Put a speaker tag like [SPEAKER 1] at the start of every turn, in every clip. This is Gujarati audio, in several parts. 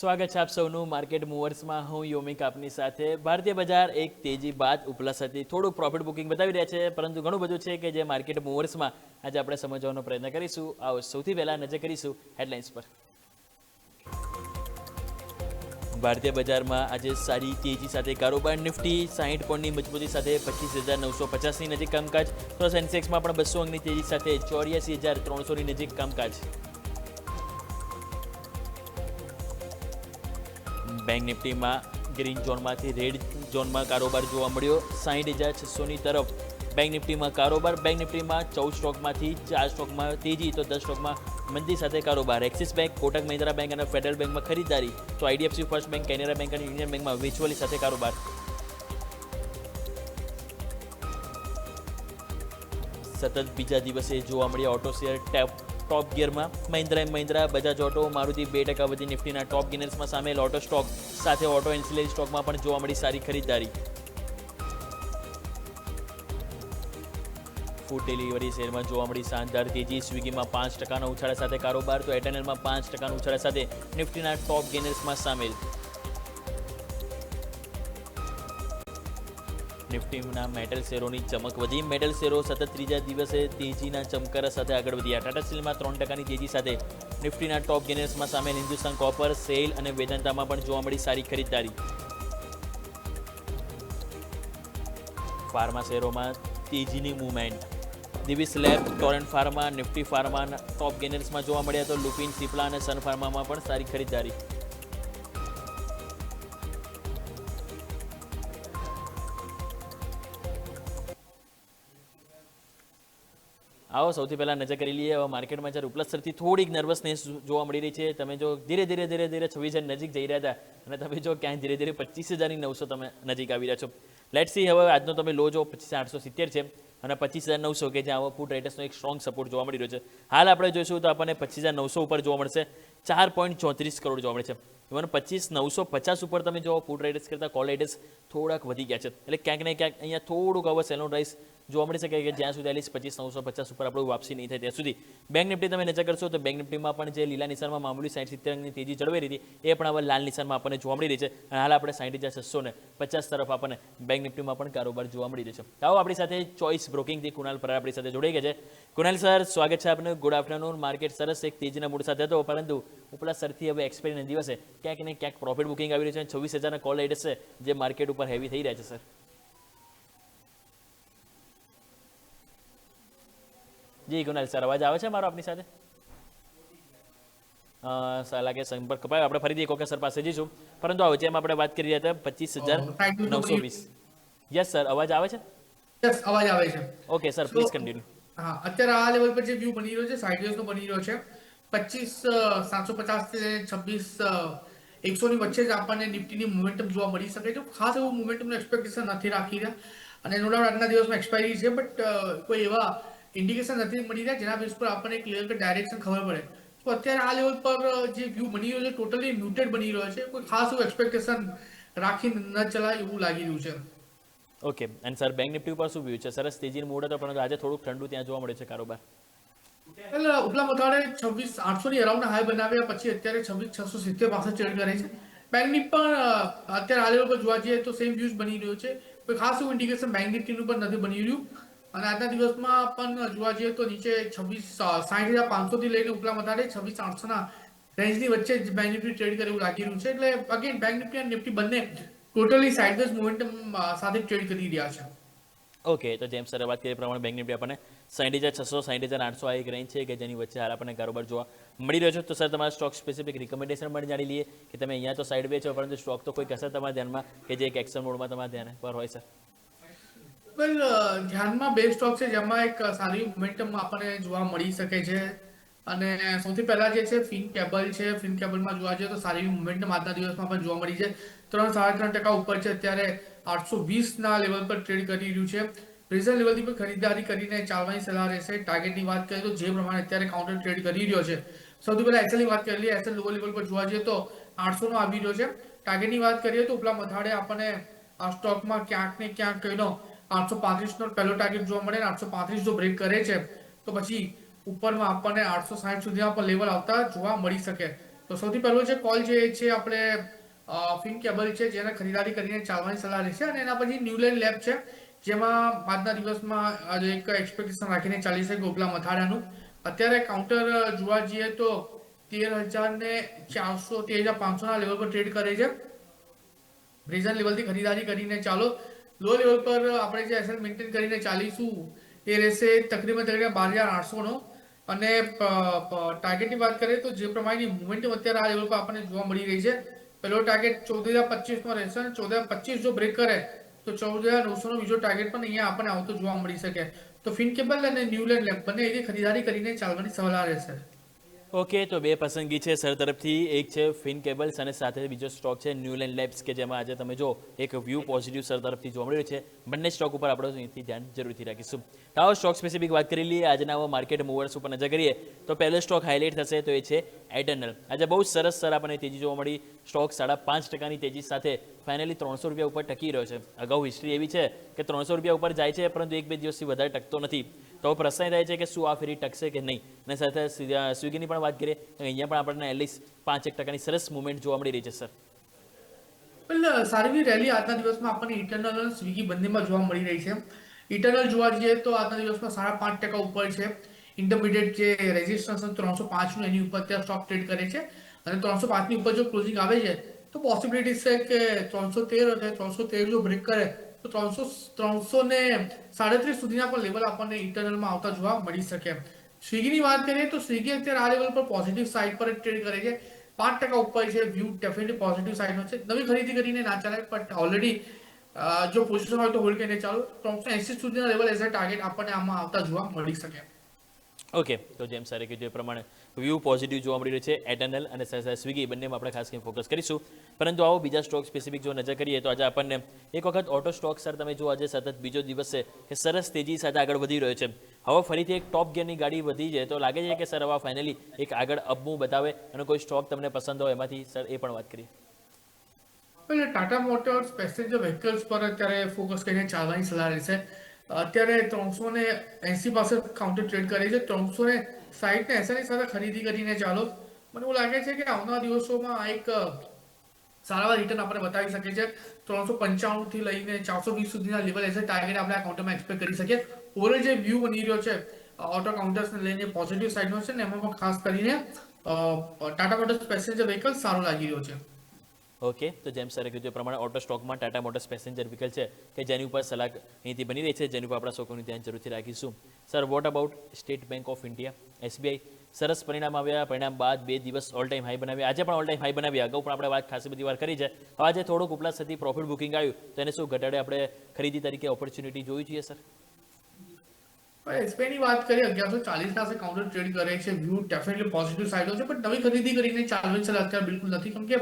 [SPEAKER 1] સ્વાગત છે આપ સૌનું માર્કેટ મૂવર્સમાં. હું યોમિક આપની સાથે. ભારતીય બજાર એક તેજી બાદ ઉપલસ હતી. થોડું પ્રોફિટ બુકિંગ બતાવી રહ્યા છે, પરંતુ ઘણું બધું છે કે જે માર્કેટ મૂવર્સમાં આજે આપણે સમજવાનો પ્રયત્ન કરીશું. આવો સૌથી પહેલાં નજર કરીશું હેડલાઇન્સ પર. ભારતીય બજારમાં આજે સારી તેજી સાથે કારોબાર. નિફ્ટી સાહીઠ પોઈન્ટની મજબૂતી સાથે પચીસ હજાર નવસો પચાસની નજીક કામકાજ. તો સેન્સેક્સમાં પણ બસો અંગની તેજી સાથે ચોર્યાસી હજાર ત્રણસોની નજીક કામકાજ. બેંક નિફ્ટીમાં ગ્રીન ઝોનમાંથી રેડ ઝોનમાં કારોબાર જોવા મળ્યો. સાહીઠ હજાર છસોની તરફ બેંક નિફ્ટીમાં કારોબાર, બેંક નિફ્ટીમાં ચૌદ સ્ટોકમાંથી ચાર સ્ટોકમાં તેજી તો દસ સ્ટોકમાં મંદી સાથે કારોબાર. Axis bank, Kotak Mahindra bank અને ફેડરલ બેંકમાં ખરીદારી તો IDFC, first bank, Canara bank અને યુનિયન બેંકમાં વિચ્યુઅલી સાથે કારોબાર. સતત બીજા દિવસે જોવા મળ્યા ઓટો શેર ટેપ ટોપ ગિયરમાં મહિન્દ્રા એન્ડ મહિન્દ્રા બજાજ ઓટો મારુતિ બે ટકા વધી નિફ્ટીના ટોપ ગેનર્સમાં સામેલ ઓટો સ્ટોક સાથે ઓટો એન્સિલરી સ્ટોકમાં પણ જોવા મળી સારી ખરીદારી ફૂડ ડિલિવરી શેરમાં જોવા મળી શાનદાર તેજી. સ્વિગીમાં પાંચ ટકાના ઉછાળા સાથે કારોબાર, તો એટેનલમાં પાંચ ટકાના ઉછાળા સાથે નિફ્ટીના ટોપ ગેનર્સમાં સામેલ. નિફ્ટીના મેટલ શેરોની ચમક વધી. મેટલ શેરો સતત ત્રીજા દિવસે તેજીના ચમકારા સાથે આગળ વધ્યા. ટાટા સ્ટીલમાં ત્રણ ટકાની તેજી સાથે નિફ્ટીના ટોપ ગેનર્સમાં સામેલ હિન્દુસ્તાન કોપર, સેલ અને વેદાંતામાં પણ જોવા મળી સારી ખરીદારી ફાર્મા શેરોમાં તેજીની movement. Divi's lab, Torrent pharma, Nifty ફાર્માના top ગેનર્સમાં જોવા મળ્યા તો લુપિન, સિપ્લા અને સન ફાર્મામાં પણ સારી ખરીદારી આવો, સૌથી પહેલાં નજર કરી લઈએ. માર્કેટમાં જ્યારે ઉપલસ્તરથી થોડીક નર્વસનેસ જોવા મળી રહી છે. તમે જો ધીરે ધીરે ધીરે ધીરે છવ્વીસ હજાર નજીક જઈ રહ્યા હતા અને તમે જો ક્યાંય ધીરે ધીરે પચીસ હજારની નવસો તમે નજીક આવી રહ્યા છો. લેટ સી હવે આજનો તમે લો જો પચીસ આઠસો સિત્તેર છે અને પચીસ હજાર નવસો કે જ્યાં આવો ફૂડ રાઇટર્સનો એક સ્ટ્રોંગ સપોર્ટ જોવા મળી રહ્યો છે. હાલ આપણે જોઈશું તો આપણને પચીસ હજાર નવસો ઉપર જોવા મળશે. ચાર પોઈન્ટ ચોત્રીસ કરોડ જોવા મળે છે. ઇવન પચીસ નવસો પચાસ ઉપર તમે જો ફૂડ રાઇડર્સ કરતાં કોલ રાઇડર્સ થોડાક વધી ગયા છે. એટલે ક્યાંક ને ક્યાંક અહીંયા થોડુંક હવે સેલોન રાઇસ જોવા મળી શકે કે જ્યાં સુધી એલીસ પચીસ, નવસો પચાસ ઉપર આપણું વાપસી નહીં થાય. ત્યાં સુધી બેંક નિફ્ટી તમે નજર કરશો તો બેંક નિફ્ટીમાં પણ જે લીલા નિશાનમાં મામૂલી સાઠ સિત્તેરની તેજી જળવાઈ રહી હતી, એ પણ હવે લાલ નિશાનમાં આપણને જોવા મળી રહી છે. અને હાલ આપણે સાઠ હજાર છસો ને પચાસ તરફ આપણને બેંક નિફ્ટીમાં પણ કારોબાર જોવા મળી રહી છે. આવો આપણી સાથે ચોઈસ બ્રોકિંગથી કુણાલ પર આપણી સાથે જોડાઈ ગયા છે. કુણાલ સર, સ્વાગત છે આપનું. Good afternoon. માર્કેટ સરસ એક તેજીના મૂડ સાથે હતો, પરંતુ ઉપલા સરથી હવે એક્સપાયરીના દિવસે ક્યાંક ને ક્યાંક પ્રોફિટ બુકિંગ આવી રહ્યું છે છવ્વીસ હજારના કોલ રાઇડર્સ છે જે માર્કેટ ઉપર હેવી થઈ રહ્યા છે સર જી કુનાલ સર અવાજ આવે છે મારો આપની સાથે? લાગે સંપર્ક કપાયો આપણે ફરીથી એક વખત સર પાસે જઈશું. પરંતુ આવો જેમ આપણે વાત કરી રહ્યા હતા પચીસ હજાર નવસો વીસ. યસ સર અવાજ આવે છે?
[SPEAKER 2] યસ અવાજ આવે છે.
[SPEAKER 1] ઓકે સર પ્લીઝ કન્ટિન્યુ
[SPEAKER 2] હા અત્યારે આ લેવલ પર જે વ્યૂ બની રહ્યો છે સાઈડ વેવ્સનો બની રહ્યો છે પચીસ સાતસો પચાસથી છવ્વીસ એકસો ની વચ્ચે જ આપણને નિફ્ટીની મોમેન્ટમ જોવા મળી શકે છે. ખાસ એવું મોમેન્ટમનું એક્સપેક્ટેશન નથી રાખી રહ્યા. અને નો ડાઉટ આજના દિવસમાં એક્સપાયરી છે બટ કોઈ એવા ઇન્ડિકેશન નથી મળી રહ્યા જેના બેસ પર આપણને એક લેવલ પર ડાયરેક્શન ખબર પડે. તો અત્યારે આ લેવલ પર જે વ્યૂ બની રહ્યો છે ટોટલી મ્યુટેડ બની રહ્યો છે. કોઈ ખાસ એવું એક્સપેક્ટેશન રાખી ન ચલાય એવું લાગી રહ્યું છે.
[SPEAKER 1] ઓકે અને સર બેંક નિફ્ટી ઉપર શું વ્યૂ છે? સરસ તેજીનો મૂડ હતો પરંતુ આજે થોડુંક ઠંડુ ત્યાં જોવા મળે છે કારોબાર.
[SPEAKER 2] એટલે ઉપલા મથાળે છવ્વીસ આઠસો ની અરાઉન્ડ હાઈ બનાવ્યા પછી અત્યારે છવ્વીસ છસો સિત્તેર પાસે ટ્રેડ કરે છે. બેંકની પણ અત્યારે આ લેવલ પર જોવા જઈએ તો સેમ વ્યૂઝ બની રહ્યો છે. કોઈ ખાસ એવું ઇન્ડિકેશન બેંક નિફ્ટીનું પણ નથી બની રહ્યું. અને આજના દિવસમાં પણ જોવા જઈએ તો નીચે છવ્વીસ સાઠ હજાર પાંચસો થી લઈને ઉપલા વધારે છવ્વીસ આઠસો ના વચ્ચે બેંક નિફ્ટી ટ્રેડ કરે એવું લાગી રહ્યું છે. એટલે અગેન બેંક નિફ્ટી અને નિફ્ટી બંને ટોટલી સાઇડવેઝ મોમેન્ટમ સાથે ટ્રેડ કરી રહ્યા છે.
[SPEAKER 1] ઓકે તો જેમ સર વાત કરીએ પ્રમાણે બેંક નિફ્ટી આપણને સાઠ હજાર છસો સાઠ હજાર આઠસો આ એક રેન્જ છે કે જેની વચ્ચે હાલ આપણને કારોબાર જોવા મળી રહ્યો છે. તો સર તમારા સ્ટોક સ્પેસિફિક રિકમેન્ડેશન પણ જાણી લઈએ કે તમે અહીંયા તો સાઈડ બે છો, પરંતુ સ્ટોક તો કોઈ કશે તમારા ધ્યાનમાં કે જે એક એક્શન મોડમાં તમારા ધ્યાન પર હોય સર
[SPEAKER 2] વેલ ધ્યાનમાં બે સ્ટોક છે જેમાં એક સારી મોમેન્ટમ આપણને જોવા મળી શકે છે. અને સૌથી પહેલા જે છે ફિન કેબલ છે. ફિન કેબલમાં જોવા જઈએ તો સારી મોમેન્ટમ આજના દિવસમાં પણ જોવા મળી છે. ત્રણ, સાડા ત્રણ ટકા ઉપર છે. અત્યારે આઠસો વીસના લેવલ પર ટ્રેડ કરી રહ્યું છે. રીઝન લેવલથી પણ ખરીદારી કરીને ચાલવાની સલાહ રહેશે. ટાર્ગેટની વાત કરીએ તો જે પ્રમાણે અત્યારે કાઉન્ટર ટ્રેડ કરી રહ્યો છે. સૌથી પહેલા એસએલની વાત કરી લઈએ. એસએલ લોઅર લેવલ પર જોવા જઈએ તો આઠસોનો આવી રહ્યો છે. ટાર્ગેટની વાત કરીએ તો ઉપલા મથાળે આપણને આ સ્ટોકમાં ક્યાંક ને ક્યાંક કહીનો આઠસો પાંત્રીસ નો પહેલો ટાર્ગેટ જોવા મળે આઠસો પાંત્રીસ જો બ્રેક કરે છે, તો પછી ઉપરમાં આપણને આઠસો સાહીઠ સુધીમાં પણ લેવલ આવતા જોવા મળી શકે. તો સૌથી પહેલો જે કોલ જે છે આપણે ફિન કેબલ છે, જેને ખરીદારી કરીને ચાલવાની સલાહ રહેશે અને એના પછી ન્યુલેન્ડ લેબ છે, જેમાં આજના દિવસમાં એક એક્સપેક્ટેશન રાખીને ચાલી શકે ગોપલા મથાળાનું. અત્યારે કાઉન્ટર જોવા જઈએ તો તેર હજાર ને ચારસો તેર હજાર પાંચસોના લેવલ પર ટ્રેડ કરે છે. રિઝન લેવલથી ખરીદારી કરીને ચાલો. લો લેવલ પર આપણે જે એસએલ મેન્ટેન કરીને ચાલીશું, એ રહેશે તકરીબન તકરીબન બાર હજાર આઠસોનો. અને ટાર્ગેટની વાત કરીએ તો જે પ્રમાણેની મુવમેન્ટમ અત્યારે આ લેવલ પર આપણને જોવા મળી રહી છે. પહેલો ટાર્ગેટ ચૌદ હજાર પચીસનો રહેશે અને ચૌદ હજાર પચીસ જો બ્રેક કરે, તો ચૌદ હજાર નવસોનો બીજો ટાર્ગેટ પણ અહીંયા આપણને આવતો જોવા મળી શકે. તો ફિન કેબલ અને ન્યુલેન્ડ લેબ બંને એની ખરીદારી કરીને ચાલવાની સલાહ રહેશે.
[SPEAKER 1] ઓકે, તો બે પસંદગી છે સર તરફથી. એક છે ફિન કેબલ્સ અને સાથે બીજો સ્ટોક છે ન્યુલેન્ડ લેબ્સ, કે જેમાં આજે તમે જો એક વ્યૂ પોઝિટિવ સર તરફથી જોવા મળ્યો છે. બંને સ્ટોક ઉપર આપણે અહીંથી ધ્યાન જરૂરથી રાખીશું. તો આવો સ્ટોક સ્પેસિફિક વાત કરી લઈએ. આજના માર્કેટ મૂવર્સ ઉપર નજર કરીએ, તો પહેલો સ્ટોક હાઇલાઇટ થશે તો એ છે એટર્નલ આજે બહુ સરસ સર આપણને તેજી જોવા મળી. સ્ટોક સાડા પાંચ ટકાની તેજી સાથે ફાઇનલી ત્રણસો રૂપિયા ઉપર ટકી રહ્યો છે. અગાઉ હિસ્ટ્રી એવી છે કે ત્રણસો રૂપિયા ઉપર જાય છે, પરંતુ એક બે દિવસથી વધારે ટકતો નથી. તો પ્રશ્ન થાય છે કે શું આ ફેરી ટકશે કે નહીં? અને સાથે સ્વિગીની પણ વાત કરીએ, તો અહીંયા પણ આપણને એટલીસ્ટ પાંચ એક ટકાની સરસ મુવમેન્ટ જોવા મળી રહી છે, સર.
[SPEAKER 2] એટલે સારી એવી રેલી આજના દિવસમાં આપણને ઇન્ટરનલ અને સ્વિગી બંનેમાં જોવા મળી રહી છે. ઇટરનલ જોવા જઈએ તો આજના દિવસમાં સાડા પાંચ ટકા ઉપર છે. ઇન્ટરમીડિયેટ જે રેઝિસ્ટન્સ ત્રણસો પાંચનું એની ઉપર ત્યાં સ્ટોક ટ્રેડ કરે છે. અને ત્રણસો પાંચની ઉપર જો ક્લોઝિંગ આવે છે, તો પોસિબિલિટી છે કે ત્રણસો તેર અને ત્રણસો તેર જો બ્રેક કરે તો ત્રણસો ત્રણસો ને સાડત્રીસ સુધીના પણ લેવલ આપણને ઇન્ટરનલમાં આવતા જોવા મળી શકે. સ્વિગીની વાત કરીએ તો સ્વિગી અત્યારે આ લેવલ પર પોઝિટિવ સાઇડ પર ટ્રેડ કરે છે. પાંચ ટકા ઉપર છે વ્યૂ ડેફિનેટલી પોઝિટિવ સાઇડનો છે. નવી ખરીદી કરીને ના ચાલે બટ ઓલરેડી જો પોઝિશન હોય તો હોલ્ડ કરીને ચાલો. ત્રણસો એસી સુધીના લેવલ એઝ અ ટાર્ગેટ આપણને આમાં આવતા જોવા મળી શકે.
[SPEAKER 1] ઓકે તો જેમ સરે કીધું એ પ્રમાણે વ્યૂ પોઝિટિવ જોવા મળી રહ્યું છે. એટર્નલ અને સ્વિગી બંનેમાં આપણે ખાસ કરીને ફોકસ કરીશું. પરંતુ આવો બીજા સ્ટોક સ્પેસિફિક જો નજર કરીએ તો આજે આપણને એક વખત ઓટો સ્ટોક સર તમે જો આજે સતત બીજો દિવસ છે કે સરસ તેજી સાથે આગળ વધી રહ્યો છે. હવે ફરીથી એક ટોપ ગિયરની ગાડી વધી જાય તો લાગે છે કે સર હવે ફાઇનલી એક આગળ અપમૂવ બતાવે અને કોઈ સ્ટોક તમને પસંદ હોય એમાંથી સર એ પણ વાત કરીએ.
[SPEAKER 2] એટલે ટાટા મોટર્સ પેસેન્જર વ્હીકલ્સ પર અત્યારે ફોકસ કરીને ચાલવાની સલાહ રહેશે અત્યારે ત્રણસો ને એસી પાસે કાઉન્ટર ટ્રેડ કરે છે. ત્રણસો ને સાહીઠ ને એસી સાથે ખરીદી કરીને ચાલો. મને એવું લાગે છે કે આવનારા દિવસોમાં આ એક સારા રિટર્ન આપણે બતાવી શકીએ છીએ ત્રણસો પંચાણું થી લઈને ચારસો વીસ સુધીના લેવલ એસે ટાર્ગેટ આપણે આ કાઉન્ટરમાં એક્સપેક્ટ કરી શકીએ. ઓવરઓલ જે વ્યૂ બની રહ્યો છે ઓટો કાઉન્ટર્સને લઈને પોઝિટિવ સાઇડનો છે ને, એમાં ખાસ કરીને ટાટા મોટર્સ પેસેન્જર વ્હીકલ સારો લાગી રહ્યો છે.
[SPEAKER 1] ઓકે, તો જેમ સરે કીધું પ્રમાણે ઓટો સ્ટોકમાં ટાટા મોટર્સ પેસેન્જર વ્હીકલ છે કે જેની ઉપર સલાહ અહીંથી બની રહી છે, જેની ઉપર આપણા શોકોનું ધ્યાન જરૂરથી રાખીશું. Sir what about State Bank of India SBI સરસ પરિણામ આવ્યા, પરિણામ બાદ બે દિવસ ઓલ ટાઈમ હાઈ બનાવ્યા. આજે પણ ઓલ ટાઈમ હાઈ બનાવ્યા. અગાઉ પણ આપણે વાત ખાસી બધી વાર કરી છે. હવે આજે થોડુંક ઉપલા થતી પ્રોફિટ બુકિંગ આવ્યું. તો એને શું ઘટાડે આપણે ખરીદી તરીકે ઓપોર્ચ્યુનિટી જોઈ જોઈએ સર
[SPEAKER 2] એસબીઆઈ ની વાત કરીએ, અગિયારસો ચાલીસ પાસે કાઉન્ટર ટ્રેડ કરે છે વ્યૂ ડેફિનેટલી પોઝિટિવ સાઇડો છે, પણ નવી ખરીદી કરીને ચાલવાની સલાહ અત્યારે બિલકુલ નથી. કેમ કે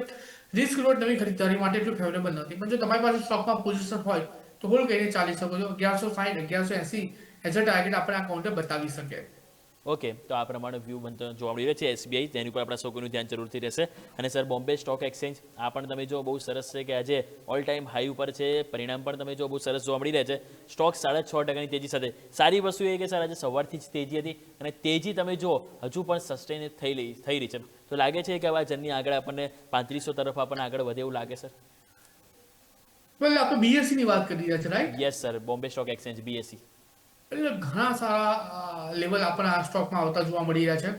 [SPEAKER 2] રિસ્ક રોડ નવી ખરીદદારી માટે એટલું ફેવરેબલ નથી. પણ જો તમારી પાસે સ્ટોકમાં પોઝિશન હોય, તો હોલ્ડ કરીને ચાલી શકો છો. અગિયારસો સાઠ અગિયારસો એસી એઝ અ ટાર્ગેટ આપણે આ કાઉન્ટર બતાવી શકે
[SPEAKER 1] ઓકે તો આ પ્રમાણે વ્યૂ બનતો જોવા મળી રહ્યો છે એસબીઆઈ તેની ઉપર આપણા સૌકોનું ધ્યાન જરૂરથી રહેશે. અને સર બોમ્બે સ્ટોક એક્સચેન્જ આ પણ તમે જો બહુ સરસ છે કે આજે ઓલ ટાઈમ હાઈ ઉપર છે. પરિણામ પણ તમે જો બહુ સરસ જોવા મળી રહ્યા છે. સ્ટોક સાડા છ ટકાની તેજી સાથે. સારી વસ્તુ એ કે સર આજે સવારથી જ તેજી હતી અને તેજી તમે જો હજુ પણ સસ્ટેન થઈ રહી થઈ રહી છે. તો લાગે છે કે આવા જર્ની આગળ આપણને પાંત્રીસો તરફ આપણને આગળ વધે એવું લાગે સર
[SPEAKER 2] વેલ આપણે બીએસસી ની વાત કરી રહ્યા છે right
[SPEAKER 1] yes sir Bombay Stock Exchange BSE
[SPEAKER 2] એટલે ઘણા સારા લેવલ આપણને આ સ્ટોકમાં આવતા જોવા મળી રહ્યા છે.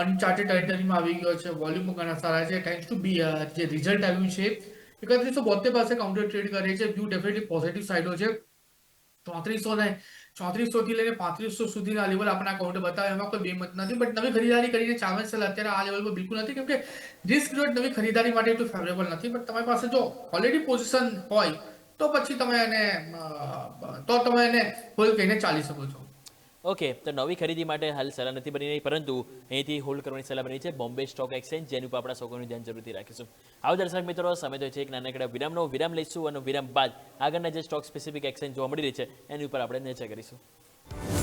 [SPEAKER 2] અનચાર્ટેડ ટેરિટરીમાં આવી ગયો છે વોલ્યુમ ઘણા સારા છે થેન્ક્સ ટુ બી જે રિઝલ્ટ આવ્યું છે એકત્રીસો બોતેર પાસે કાઉન્ટર ટ્રેડ કરે છે વ્યૂ ડેફિનેટલી પોઝિટિવ સાઇડો છે. ચોત્રીસો ને ચોત્રીસો થી લઈને પાંત્રીસો સુધીના લેવલ આપણા કાઉન્ટર બતાવે, એમાં કોઈ બે મત નથી બટ નવી ખરીદારી કરીને ચાલવાની છે, અત્યારે આ લેવલ પર બિલકુલ નથી, કેમ કે રિસ્ક રેટ નવી ખરીદારી માટે એટલું ફેવરેબલ નથી બટ તમારી પાસે જો ઓલરેડી પોઝિશન હોય તો પછી તમે એને તો તમે એને હોલ્ડ કરીને ચાલી શકો છો.
[SPEAKER 1] ઓકે, તો નવી ખરીદી માટે હાલ સલાહ નથી બની રહી, પરંતુ અહીંથી હોલ્ડ કરવાની સલાહ બની છે બોમ્બે સ્ટોક એક્સચેન્જ, જેની ઉપર આપણા શોકોનું ધ્યાન જરૂરથી રાખીશું. આવો દર્શક મિત્રો, સમય તો છે એક નાનકડા વિરામનો. વિરામ લઈશું અને વિરામ બાદ આગળના જે સ્ટોક સ્પેસિફિક એક્સચેન્જ જોવા મળી રહી છે, એની ઉપર આપણે નજર કરીશું.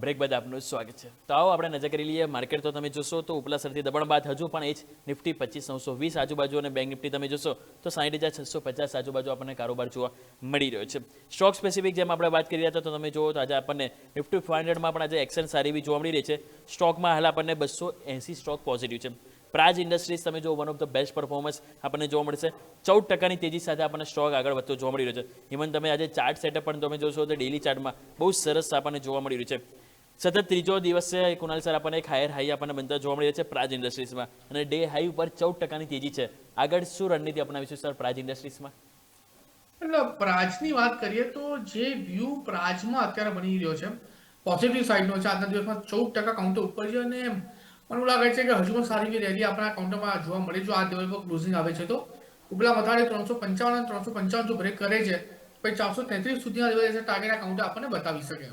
[SPEAKER 1] બ્રેક બાદ આપનું સ્વાગત છે. તો આવો આપણે નજર કરી લઈએ. માર્કેટ તો તમે જોશો તો ઉપલા સરથી દબાણ બાદ હજુ પણ એ જ નિફ્ટી પચીસ નવસો વીસ આજુબાજુ અને બેંક નિફ્ટી તમે જોશો તો સાઠ હજાર છસો પચાસ આજુબાજુ આપણને કારોબાર જોવા મળી રહ્યો છે. સ્ટોક સ્પેસિફિક જેમ આપણે વાત કરી રહ્યા હતા તો તમે જુઓ તો આજે આપણને નિફ્ટી ફાઇવ હંડ્રેડમાં પણ આજે એક્શન સારી એવી જોવા મળી રહી છે. સ્ટોકમાં હાલ આપણને બસો એંસી સ્ટોક પોઝિટિવ છે. પ્રાજ ઇન્ડસ્ટ્રીઝ તમે જો one of the best performance આપણને જોવા મળશે. ચૌદ ટકાની તેજી સાથે આપણને સ્ટોક આગળ વધતો જોવા મળી રહ્યો છે. ઇવન તમે આજે ચાર્ટ સેટઅપ પણ તમે જોશો તો ડેલી ચાર્ટમાં બહુ સરસ આપણને જોવા મળી રહ્યું છે. સતત ત્રીજો દિવસ છે કુણાલ સર આપણને એક હાયર હાઈ આપણને બનતા જોવા મળી છે પ્રાજ ઇન્ડસ્ટ્રીઝમાં અને ડે હાઈ ઉપર ચૌદ ટકાની તેજી છે. આગળ શું રણનીતિ અપનાવીશું સર, પ્રાજ ઇન્ડસ્ટ્રીઝમાં
[SPEAKER 2] એટલે પ્રાજની વાત કરીએ તો જે વ્યૂ પ્રાજમાં અત્યારે બની રહ્યો છે પોઝિટિવ સાઈડનો છે. આજના દિવસમાં ચૌદ ટકા કાઉન્ટર ઉપર છે અને મને લાગે છે કે હજુ પણ સારી એવી રેલી આપણા કાઉન્ટરમાં જોવા મળે જો આ દિવસ પર ક્લોઝિંગ આવે છે તો. ઉપલા વધારે ત્રણસો પંચાવન ત્રણસો પંચાવન જો બ્રેક કરે છે પછી ચારસો તેત્રીસ સુધીના દિવસે ટાર્ગેટ આ કાઉન્ટર આપણને બતાવી શકે.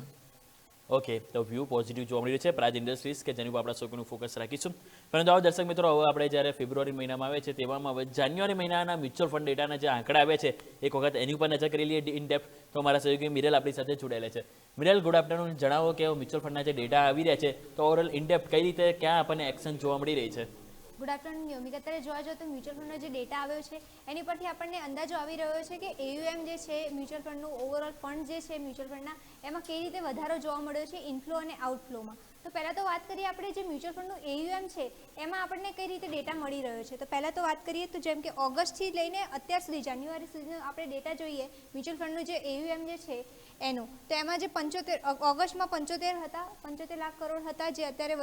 [SPEAKER 1] ઓકે તો વ્યૂ પોઝિટિવ જોવા મળી રહ્યું છે. પ્રાજ ઇન્ડસ્ટ્રીઝ કે જેની ઉપર આપણા સૌનું ફોકસ રાખીશું. પરંતુ આવો દર્શક મિત્રો, હવે આપણે જ્યારે ફેબ્રુઆરી મહિનામાં આવે છે, તેવામાં હવે જાન્યુઆરી મહિનાના મ્યુચ્યુઅલ ફંડ ડેટાના જે આંકડા આવે છે, એક વખત એની ઉપર નજર કરી લઈએ ઇન તો મારા સહયોગી મિરેલ આપણી સાથે જોડાયેલા છે. મિરેલ ગુડ આફ્ટરનૂન જણાવો કે મ્યુચ્યુઅલ ફંડના જે ડેટા આવી રહ્યા છે, તો ઓવરઓલ ઇન કઈ રીતે, ક્યાં આપણને એક્શન જોવા મળી રહી છે?
[SPEAKER 3] ગુડ આફ્ટરનૂન નિયમિત અત્યારે જોવા જાઓ તો મ્યુચ્યુઅલ ફંડનો જે ડેટા આવ્યો છે, એની પરથી આપણને અંદાજો આવી રહ્યો છે કે એયુએમ જે છે, મ્યુચ્યુઅલ ફંડનું ઓવરઓલ ફંડ જે છે મ્યુચ્યુઅલ ફંડના, એમાં કઈ રીતે વધારો જોવા મળ્યો છે ઇનફ્લો અને આઉટફ્લોમાં તો પહેલાં તો વાત કરીએ આપણે જે મ્યુચ્યુઅલ ફંડનું એયુએમ છે, એમાં આપણને કઈ રીતે ડેટા મળી રહ્યો છે? તો પહેલાં તો વાત કરીએ તો જેમ કે ઓગસ્ટથી લઈને અત્યાર સુધી, જાન્યુઆરી સુધીનો આપણે ડેટા જોઈએ, મ્યુચ્યુઅલ ફંડનું જે એયુએમ જે છે, એનું. તો એમાં જે પંચોતેર ઓગસ્ટમાં પંચોતેર હતા, પંચોતેર લાખ કરોડ હતા, જે અત્યારે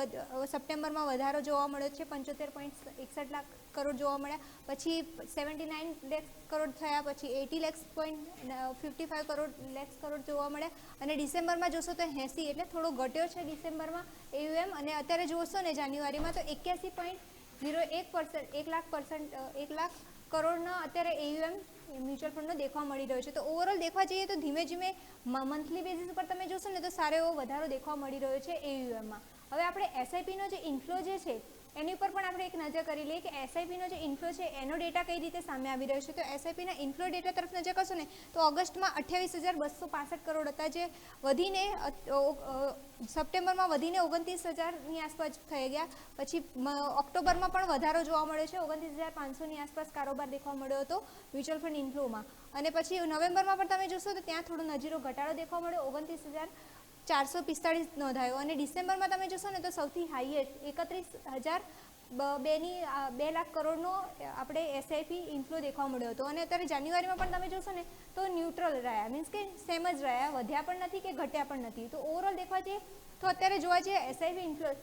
[SPEAKER 3] સપ્ટેમ્બરમાં વધારો જોવા મળ્યો છે, પંચોતેર પોઈન્ટ એકસઠ લાખ કરોડ જોવા મળ્યા. પછી સેવન્ટી નાઇન લેક્સ કરોડ થયા, પછી eighty lakhs point fifty five crore lakhs crore જોવા મળ્યા. અને ડિસેમ્બરમાં જોશો તો એંસી એટલે થોડો ઘટ્યો છે ડિસેમ્બરમાં એયુએમ અને અત્યારે જોશો ને જાન્યુઆરીમાં તો એક્યાસી પોઈન્ટ ઝીરો એક પર્સન્ટ એક લાખ પર્સન્ટ એક લાખ કરોડના અત્યારે એયુએમ મ્યુચ્યુઅલ ફંડનો દેખવા મળી રહ્યો છે. તો ઓવરઓલ દેખવા જઈએ તો ધીમે ધીમે મંથલી બેસિસ ઉપર તમે જોશો ને તો સારો એવો વધારો દેખવા મળી રહ્યો છે એયુએમમાં હવે આપણે એસઆઈપીનો જે ઇન્ફ્લો જે છે એની ઉપર પણ આપણે એક નજર કરી લઈએ કે એસઆઈપીનો જે ઇન્ફ્લો છે, એનો ડેટા કઈ રીતે સામે આવી રહ્યો છે? તો એસઆઈપીના ઇન્ફ્લો ડેટા તરફ નજર કરશો ને, તો ઓગસ્ટમાં અઠ્યાવીસ હજાર બસો પાસઠ કરોડ હતા, જે વધીને સપ્ટેમ્બરમાં વધીને ઓગણત્રીસ હજારની આસપાસ થઈ ગયા. પછી ઓક્ટોબરમાં પણ વધારો જોવા મળ્યો છે, ઓગણત્રીસ હજાર પાંચસોની આસપાસ કારોબાર દેખવા મળ્યો હતો મ્યુચ્યુઅલ ફંડ ઇન્ફ્લોમાં અને પછી નવેમ્બરમાં પણ તમે જોશો તો ત્યાં થોડો નજીરો ઘટાડો દેખવા મળ્યો, ઓગણત્રીસ હજાર ચારસો પિસ્તાળીસ નોંધાયો. અને ડિસેમ્બરમાં તમે જોશો ને તો સૌથી હાઈએસ્ટ એકત્રીસ હજાર બેની બે લાખ કરોડનો આપણે એસઆઈપી ઇન્ફ્લો દેખવા મળ્યો હતો. અને અત્યારે જાન્યુઆરીમાં પણ તમે જોશો ને તો ન્યુટ્રલ રહ્યા. મીન્સ કે સેમ જ રહ્યા. વધ્યા પણ નથી કે ઘટ્યા પણ નથી. તો ઓવરઓલ દેખવા જઈએ તો અત્યારે જોવા જઈએ એસઆઈપી ઇન્ફ્લો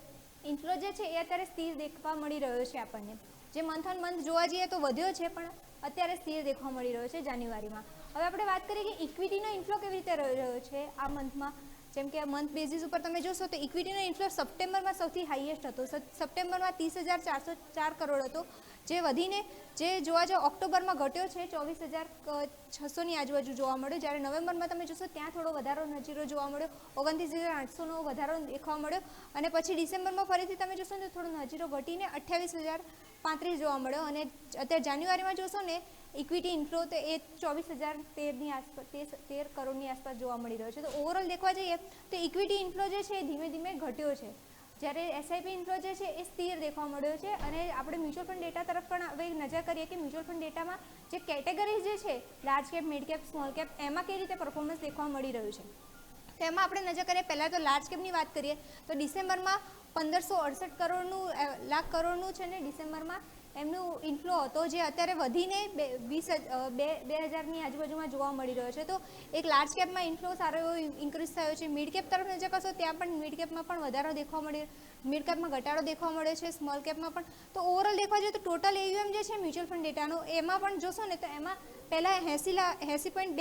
[SPEAKER 3] ઇન્ફ્લો જે છે એ અત્યારે સ્થિર દેખવા મળી રહ્યો છે આપણને. જે મંથ ઓન મંથ જોવા જઈએ તો વધ્યો છે, પણ અત્યારે સ્થિર દેખવા મળી રહ્યો છે જાન્યુઆરીમાં. હવે આપણે વાત કરીએ કે ઇક્વિટીનો ઇન્ફ્લો કેવી રીતે રહ્યો છે આ મંથમાં જેમ કે મંથ બેઝિસ ઉપર તમે જોશો તો ઇક્વિટીનો ઇન્ફ્લો સપ્ટેમ્બરમાં સૌથી હાઈએસ્ટ હતો. સપ્ટેમ્બરમાં ત્રીસ હજાર ચારસો ચાર કરોડ હતો. જે વધીને, જે જોવા જાઓ ઓક્ટોબરમાં ઘટ્યો છે, ચોવીસ હજાર છસોની આજુબાજુ જોવા મળ્યો. જ્યારે નવેમ્બરમાં તમે જોશો ત્યાં થોડો વધારો નજીરો જોવા મળ્યો. ઓગણત્રીસ હજાર આઠસોનો વધારો દેખવા મળ્યો. અને પછી ડિસેમ્બરમાં ફરીથી તમે જોશો ને થોડો નજીરો ઘટીને અઠ્યાવીસ હજાર પાંત્રીસ જોવા મળ્યો. અને અત્યારે જાન્યુઆરીમાં જોશો ને ઇક્વિટી ઇન્ફ્લો તો એ ચોવીસ હજાર તેરની આસપાસ, તેર કરોડની આસપાસ જોવા મળી રહ્યો છે. તો ઓવરઓલ દેખવા જઈએ તો ઇક્વિટી ઇન્ફ્લો જે છે ધીમે ધીમે ઘટ્યો છે. જ્યારે એસઆઈપી ઇન્ફ્લો જે છે એ સ્થિર દેખવા મળ્યો છે અને આપણે મ્યુચ્યુઅલ ફંડ ડેટા તરફ પણ હવે નજર કરીએ કે મ્યુચ્યુઅલ ફંડ ડેટામાં જે કેટેગરીઝ જે છે large cap mid cap small cap એમાં કઈ રીતે પરફોર્મન્સ દેખવા મળી રહ્યું છે. તો એમાં આપણે નજર કરીએ, પહેલાં તો લાર્જ કેપની વાત કરીએ, તો ડિસેમ્બરમાં પંદરસો અડસઠ કરોડનું લાખ કરોડનું છે ને ડિસેમ્બરમાં એમનું ઇન્ફ્લો હતો જે અત્યારે વધીને બે, વીસ બે બે હજારની આજુબાજુમાં જોવા મળી રહ્યો છે. તો એક લાર્જ કેપમાં ઇન્ફ્લો સારો એવો ઇન્ક્રીઝ થયો છે. મિડ કેપ તરફ નજર કરશો, ત્યાં પણ મિડ કેપમાં પણ વધારો દેખવા મળ્યો. મિડ કેપમાં ઘટાડો દેખવા મળ્યો છે સ્મોલ કેપમાં પણ. તો ઓવરઓલ દેખવા જોઈએ તો ટોટલ એયુએમ જે છે મ્યુચ્યુઅલ ફંડ ડેટાનો એમાં પણ જોશો ને તો એમાં પહેલાં એંસી એંસી પોઈન્ટ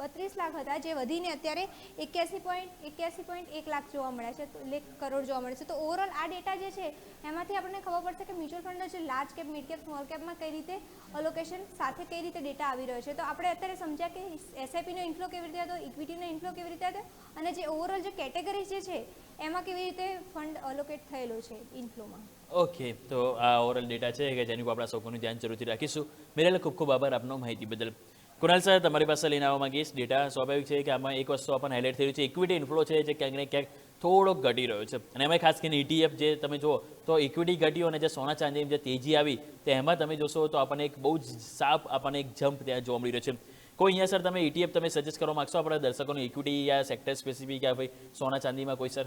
[SPEAKER 3] બત્રીસ લાખ હતા, જે વધીને અત્યારે એક્યાસી પોઈન્ટ એક્યાસી પોઈન્ટ એક લાખ જોવા મળ્યા છે, તો લેખ કરોડ જોવા મળે છે. તો ઓવરઓલ આ ડેટા જે છે, એમાંથી આપણને ખબર પડશે કે મ્યુચ્યુઅલ ફંડનો જે large cap mid cap small કેપમાં કઈ રીતે અલોકેશન સાથે કઈ રીતે ડેટા આવી રહ્યો છે. તો આપણે અત્યારે સમજ્યા કે એસઆઈપીનો ઇન્ફ્લો કેવી રીતે હતો ઇક્વિટીનો ઇન્ફ્લો કેવી રીતે હતો, અને જે ઓવરઓલ જે કેટેગરીઝ જે છે, એમાં કેવી રીતે ફંડ અલોકેટ થયેલો છે ઇન્ફ્લોમાં
[SPEAKER 1] ઓકે તો આ ઓવરઓલ ડેટા છે કે જેની પર આપણા સૌનું ધ્યાન જરૂરથી રાખીશું. મેરેલ ખૂબ ખૂબ આભાર આપનો માહિતી બદલ. કુણાલ સર, તમારી પાસે લઈને આવવા માંગીશ ડેટા સ્વાભાવિક છે કે આમાં એક વસ્તુ આપણને હાઇલાઇટ થયું છે. ઇક્વિટી ઇન્ફ્લો છે જે ક્યાંક ને ક્યાંક થોડોક ઘટી રહ્યો છે. અને એમાં ખાસ કરીને ઇટીએફ જે તમે જુઓ, તો ઇક્વિટી ઘટ્યું અને જે સોના ચાંદીની જે તેજી આવી, તો એમાં તમે જોશો તો આપણને એક બહુ જ સાફ આપણને એક જમ્પ ત્યાં જોવા મળી રહ્યો છે. કોઈ અહીંયા સર તમે ઇટીએફ તમે સજેસ્ટ કરવા માગશો આપણા દર્શકોને? ઇક્વિટી યા સેક્ટર સ્પેસિફિક યા ભાઈ સોના ચાંદીમાં કોઈ સર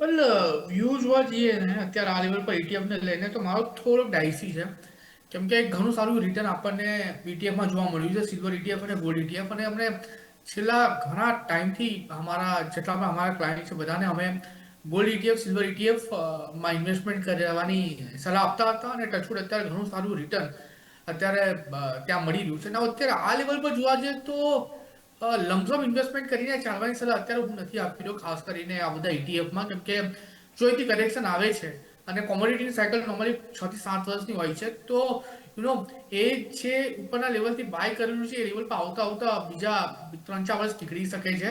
[SPEAKER 2] વેલ વ્યૂ જોવા જઈએ અત્યારે આ લેવલ પર ETF ને લઈને તો મારો થોડોક ડાયસી છે. કેમ કે ઘણું સારું રિટર્ન આપણને પીટીએફમાં જોવા મળ્યું છે સિલ્વર ઈટીએફ અને ગોલ્ડ ઈટીએફ અને અમને છેલ્લા ઘણા ટાઈમથી અમારા, જેટલા પણ અમારા ક્લાયન્ટ છે બધાને અમે ગોલ્ડ ઈટીએફ સિલ્વર ઈટીએફમાં ઇન્વેસ્ટમેન્ટ કરવાની સલાહ આપતા હતા અને ટચવુડ અત્યારે ઘણું સારું રિટર્ન અત્યારે ત્યાં મળી રહ્યું છે. અને અત્યારે આ લેવલ પર જોવા જઈએ તો લમઝમ ઇન્વેસ્ટમેન્ટ કરીને ચાલવાની સલાહ અત્યારે હું નથી આપી રહ્યો, ખાસ કરીને આ બધા ઇટીએફમાં કેમ કે જોઈતી કરેક્શન આવે છે અને કોમોડિટીની સાયકલ નોર્મલી છ થી સાત વર્ષની હોય છે. તો યુ નો એ જે ઉપરના લેવલથી બાય કરેલું છે, એ લેવલ પર આવતા આવતા બીજા ત્રણ ચાર વર્ષ નીકળી શકે છે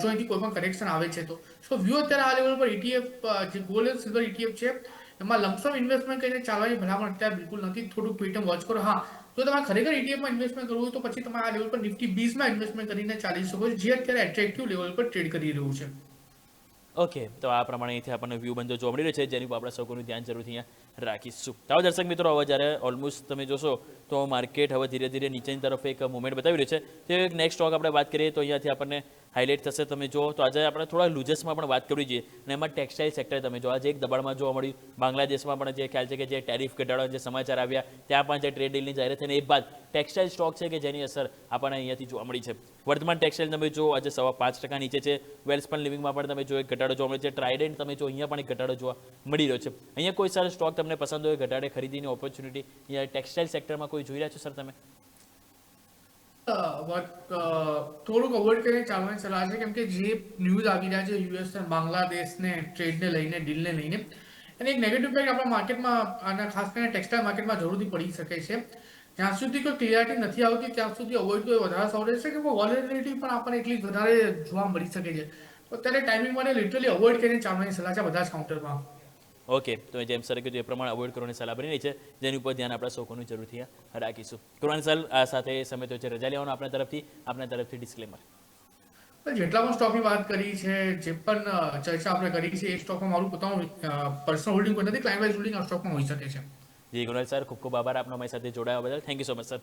[SPEAKER 2] જો અહીંથી કોઈ પણ કરેક્શન આવે છે તો. સો વ્યૂ અત્યારે આ લેવલ પર ઇટીએફ જે ગોલ્ડ એન્ડ સિલ્વર ઇટીએફ છે, એમાં લમસમ ઇન્વેસ્ટમેન્ટ કરીને ચાલવાની ભલામણ અત્યારે બિલકુલ નથી. થોડુંક પેટર્ન વોચ કરો. હા, જો તમારે ખરેખર ઇટીએફમાં ઇન્વેસ્ટમેન્ટ કરવું હોય તો પછી તમારે આ લેવલ પર નિફ્ટી બીસમાં ઇન્વેસ્ટમેન્ટ કરીને ચાલી શકો છો, જે અત્યારે એટ્રેક્ટિવ લેવલ પર ટ્રેડ કરી રહ્યું છે.
[SPEAKER 1] ઓકે તો આ પ્રમાણે અહીંથી આપણને વ્યૂ બંધો જોવા મળી રહ્યો છે. જેની ઉપર આપણે સૌનું ધ્યાન જરૂરથી અહીંયા રાખીશું. હવે દર્શક મિત્રો, હવે જ્યારે ઓલમોસ્ટ તમે જોશો, તો માર્કેટ હવે ધીરે ધીરે નીચેની તરફ એક મુવમેન્ટ બતાવી રહ્યું છે. તો એક નેક્સ્ટ સ્ટોક આપણે વાત કરીએ, તો અહીંયાથી આપણને હાઇલાઇટ થશે. તમે જો તો આજે આપણે થોડા લૂઝેસમાં પણ વાત કરવી જોઈએ. અને એમાં ટેક્સટાઇલ સેક્ટર તમે જો આજે એક દબાણમાં જોવા મળ્યું. બાંગ્લાદેશમાં પણ જે ખ્યાલ છે કે જે ટેરિફ ઘટાડવાના જે સમાચાર આવ્યા, ત્યાં પણ જે ટ્રેડ ડીલની જાહેરાત થઈને એ બાદ ટેક્સટાઇલ સ્ટોક છે કે જેની અસર આપણને અહીંયાથી જોવા મળી છે. વર્તમાન ટેક્સટાઇલ તમે જો આજે સવા પાંચ ટકા નીચે છે. વેલ્સપન લિવિંગમાં પણ તમે જો એક ઘટાડો જોવા મળે છે. ટ્રાઇડેન્ટ તમે જો અહીંયા પણ એક ઘટાડો જોવા મળી રહ્યો છે. અહીંયા કોઈ સારો સ્ટોક તમને પસંદ હોય, ઘટાડે, ખરીદીની ઓપોર્ચ્યુનિટી યા ટેક્સટાઇલ સેક્ટરમાં કોઈ જોઈ રહ્યા છો સર તમે?
[SPEAKER 2] થોડુંક અવોઇડ કરીને ચાલવાની સલાહ છે, કેમ કે જે ન્યૂઝ આવી રહ્યા છે યુએસ અને બાંગ્લાદેશને ટ્રેડને લઈને ડીલને લઈને, એને એક નેગેટિવ ઇફેક્ટ આપણા માર્કેટમાં અને ખાસ કરીને ટેક્સટાઇલ માર્કેટમાં જરૂરથી પડી શકે છે. જ્યાં સુધી કોઈ ક્લિયરિટી નથી આવતી, ત્યાં સુધી અવોઇડ તો વધારે સારું રહેશે કે વોલેટિલિટી પણ આપણને એટલી વધારે જોવા મળી શકે છે. અત્યારે ટાઈમિંગ માટે લિટરલી અવોઇડ કરીને ચાલવાની સલાહ છે બધા જ કાઉન્ટરમાં
[SPEAKER 1] ઓકે તો જેમ સર કીધું એ પ્રમાણે અવોઇડ કરવાની સલાહ બની રહી છે જેની ઉપર ધ્યાન આપણે સૌકોનું જરૂરથી રાખીશું. કુરાન સર આ સાથે સમય તો છે રજા લેવાનો આપણા તરફથી આપણા તરફથી ડિસ્ક્લેમર
[SPEAKER 2] પણ જેટલા પણ સ્ટોકની વાત કરી છે જે પણ ચર્ચા આપણે કરી છે એ સ્ટોકમાં મારું પોતાનું પર્સનલ હોલ્ડિંગ કોઈ નથી ક્લાઇન્ટ વાઇઝ હોલ્ડિંગ આ સ્ટોકમાં હોઈ શકે છે.
[SPEAKER 1] જી ગુણલ સર ખૂબ ખૂબ આભાર આપનો અમારી સાથે જોડાયા બદલ. Thank you so much sir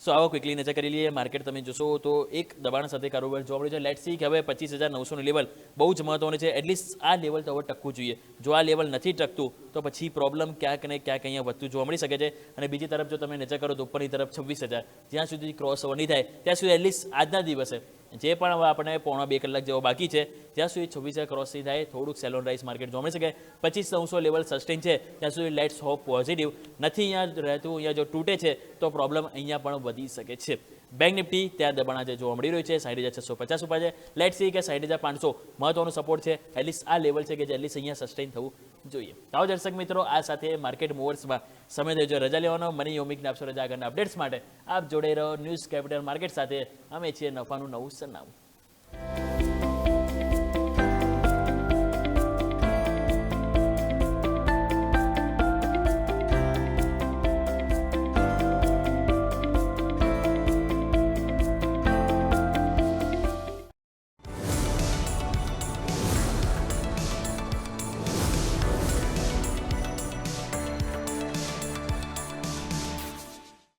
[SPEAKER 1] so આવો ક્વિકલી નજર કરી લઈએ. માર્કેટ તમે જોશો તો એક દબાણ સાથે કારોબાર જોવા મળ્યો છે. લેટ સી કે હવે પચીસ હજાર નવસોનું લેવલ બહુ જ મહત્વનું છે. એટલીસ્ટ આ લેવલ તો હવે ટકવું જોઈએ. જો આ લેવલ નથી ટકતું, તો પછી પ્રોબ્લેમ ક્યાંક ને ક્યાંક અહીંયા વધતું જોવા મળી શકે છે. અને બીજી તરફ જો તમે નજર કરો તો ઉપરની તરફ છવ્વીસ હજાર. જ્યાં સુધી ક્રોસ ઓવર નહીં થાય, ત્યાં સુધી એટલીસ્ટ આજના દિવસે જે પણ હવે આપણે પોણા બે કલાક જેવો બાકી છે ત્યાં સુધી છવ્વીસ ક્રોસ નહીં થાય, થોડુંક સેલોન રાઈસ માર્કેટ જોવા મળી શકે. પચીસ નવસો લેવલ સસ્ટેન છે ત્યાં સુધી લેટ્સ હોપ પોઝિટિવ નથી અહીંયા રહેતું, અહીંયા જો તૂટે છે, તો પ્રોબ્લેમ અહીંયા પણ વધી શકે છે. બેંક નિફ્ટી ત્યાં દબાણ આજે જોવા મળી રહ્યું છે સાઠ હજાર છસો પચાસ ઉપર છે. લેટ સી કે સાઠ હજાર પાંચસો મહત્વનું સપોર્ટ છે. એટલીસ્ટ આ લેવલ છે કે જે એટલીસ્ટ અહીંયા સસ્ટેન થવું જોઈએ. આવો દર્શક મિત્રો, આ સાથે માર્કેટ મૂવર્સમાં સમય દેજો રજા લેવાનો. મની યોમિકને આપશો રજા આગળના અપડેટ્સ માટે. આપ જોડે રહો ન્યૂઝ કેપિટલ માર્કેટ સાથે. અમે છીએ નફાનું નવું સરનામું.